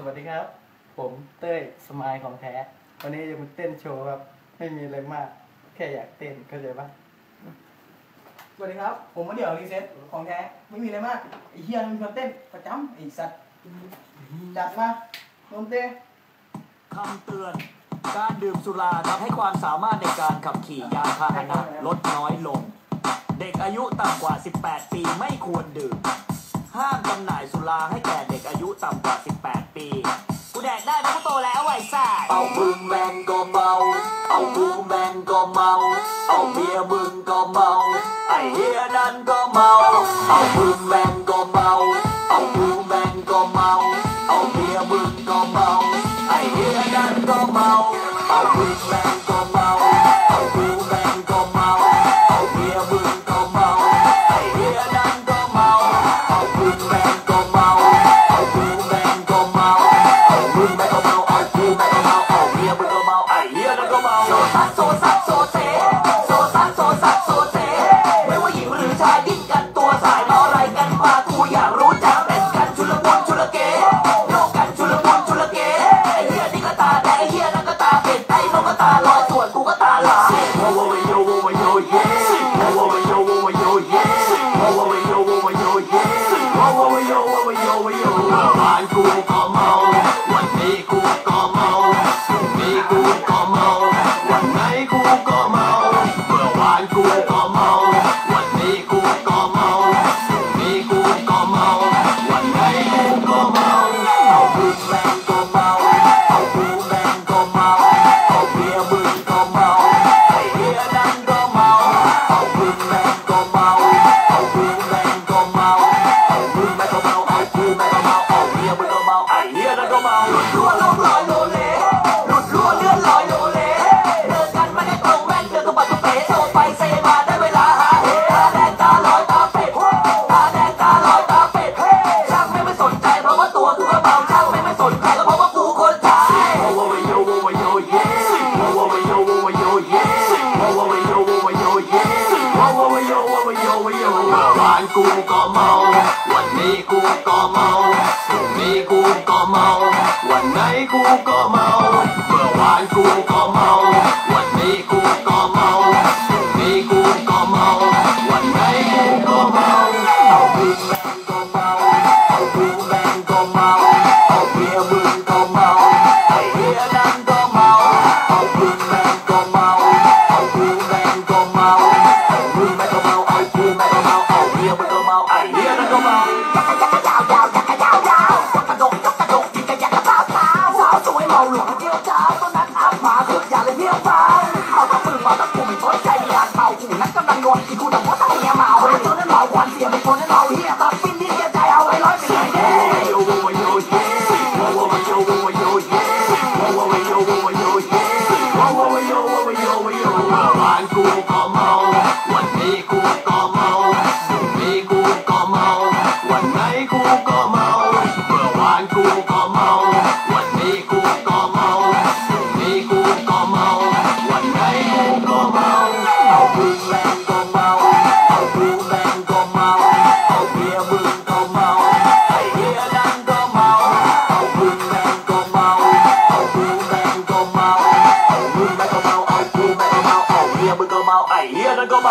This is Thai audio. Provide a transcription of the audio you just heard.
สวัสดีครับ ผมเต้ยสมายของแท้ วันนี้จะมาเต้นโชว์ครับ ไม่มีอะไรมาก แค่อยากเต้นเข้าใจปะสวัสดีครับ ผมมาเดี่ยวรีเซ็ตของแท้ ไม่มีอะไรมากไอ้เฮียมันมีคนเต้นประจำไอ้สัตว์จัดมาโดนเต้คำเตือน การดื่มสุราทำให้ความสามารถในการขับขี่ยานพาหนะลดน้อยลง เด็กอายุต่ำกว่า 18 ปีไม่ควรดื่ม ห้ามจำหน่ายสุราให้แก่เด็กอายุต่ำกว่า 18 แดกได้เขาโตแล้วไอ้ซ่าเอามึงแมงก็เมา เอาบึงแมงก็เมา เอาเมียมึงก็เมา ไอเฮียนั่นก็เมา เอามึงแมงก็เมา โซซัสโซซัสโซเซโซซัสโซซัสโซเซไม่ว่าหญิงหรือชายดิ้นกันตัวสายล้ออะไรกันมากูอยากรู้จักเล่นกันชุลมุนชุลเกโยกกันชุลมุนชุลเกไอ้เฮียนี่ก็ตาแดงไอ้เฮียนั่นก็ตาเป็ดไอ้นกก็ตาลอยส่วนกูก็ตาลายโว้โวโยโวโยเย่โวโวโยโวโยเย่โวโวโยโวโยเย่โวโวโยโวโยโยเมื่อวานกู เมา วันนี้กูก็เมาพรุ่งนี้กูก็เมา วันไหนกูก็เมาเมื่อวานกูก็ Bye. 你也能够吗